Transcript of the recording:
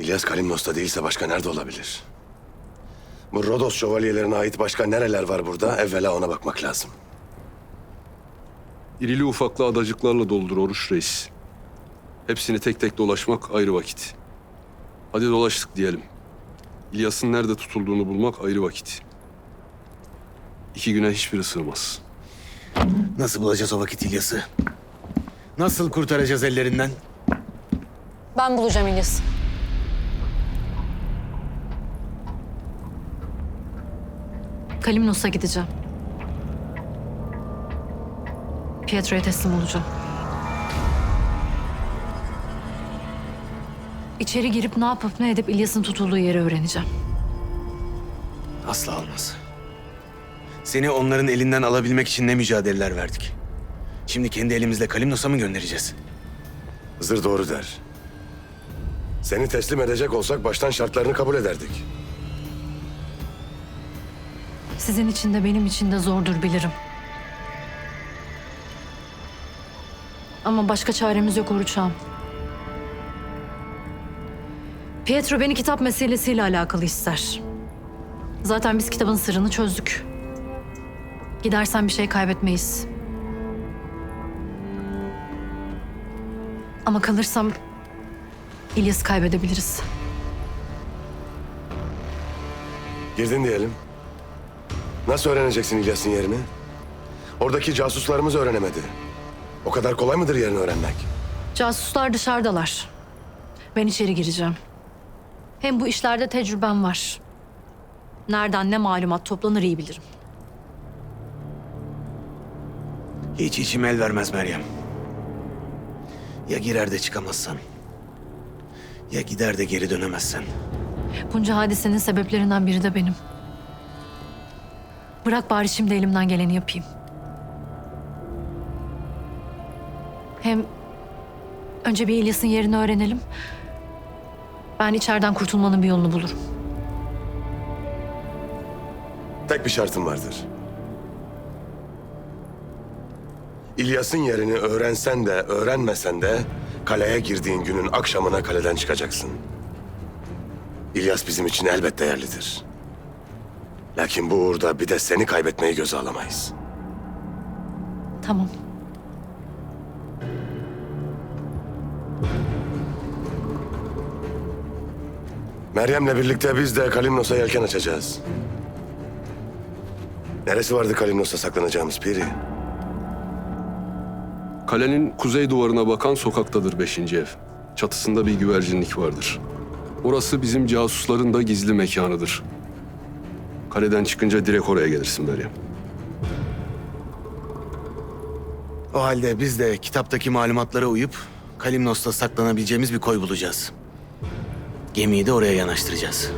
İlyas Kalimnos'ta değilse başka nerede olabilir? Bu Rodos şövalyelerine ait başka nereler var burada? Evvela ona bakmak lazım. İrili ufaklı adacıklarla doldur Oruç Reis. Hepsini tek tek dolaşmak ayrı vakit. Hadi dolaştık diyelim. İlyas'ın nerede tutulduğunu bulmak ayrı vakit. İki güne hiçbiri sığmaz. Nasıl bulacağız o vakit İlyas'ı? Nasıl kurtaracağız ellerinden? Ben bulacağım İlyas. Kalimnos'a gideceğim. Pietro'ya teslim olacağım. İçeri girip ne yapıp ne edip İlyas'ın tutulduğu yeri öğreneceğim. Asla olmaz. Seni onların elinden alabilmek için ne mücadeleler verdik. Şimdi kendi elimizle Kalimnos'a mı göndereceğiz? Hızır doğru der. Seni teslim edecek olsak baştan şartlarını kabul ederdik. Sizin için de benim için de zordur bilirim. Ama başka çaremiz yok Oruçağım. Pietro beni kitap meselesiyle alakalı ister. Zaten biz kitabın sırrını çözdük. Gidersen bir şey kaybetmeyiz. Ama kalırsam İlyas'ı kaybedebiliriz. Girdin diyelim. Nasıl öğreneceksin İlyas'ın yerini? Oradaki casuslarımız öğrenemedi. O kadar kolay mıdır yerini öğrenmek? Casuslar dışarıdalar. Ben içeri gireceğim. Hem bu işlerde tecrübem var. Nereden ne malumat toplanır iyi bilirim. Hiç içim el vermez Meryem. Ya girer de çıkamazsan? Ya gider de geri dönemezsen? Bunca hadisenin sebeplerinden biri de benim. Bırak bari şimdi elimden geleni yapayım. Hem önce bir İlyas'ın yerini öğrenelim. Ben içeriden kurtulmanın bir yolunu bulurum. Tek bir şartım vardır. İlyas'ın yerini öğrensen de öğrenmesen de kaleye girdiğin günün akşamına kaleden çıkacaksın. İlyas bizim için elbet değerlidir. Lakin bu uğurda bir de seni kaybetmeyi göze alamayız. Tamam. Meryem'le birlikte biz de Kalimnos'a yelken açacağız. Neresi vardı Kalimnos'ta saklanacağımız Piri? Kalenin kuzey duvarına bakan sokaktadır beşinci ev. Çatısında bir güvercinlik vardır. Orası bizim casusların da gizli mekanıdır. Kaleden çıkınca direkt oraya gelirsin Meryem. O halde biz de kitaptaki malumatlara uyup Kalimnos'ta saklanabileceğimiz bir koy bulacağız. Gemiyi de oraya yanaştıracağız.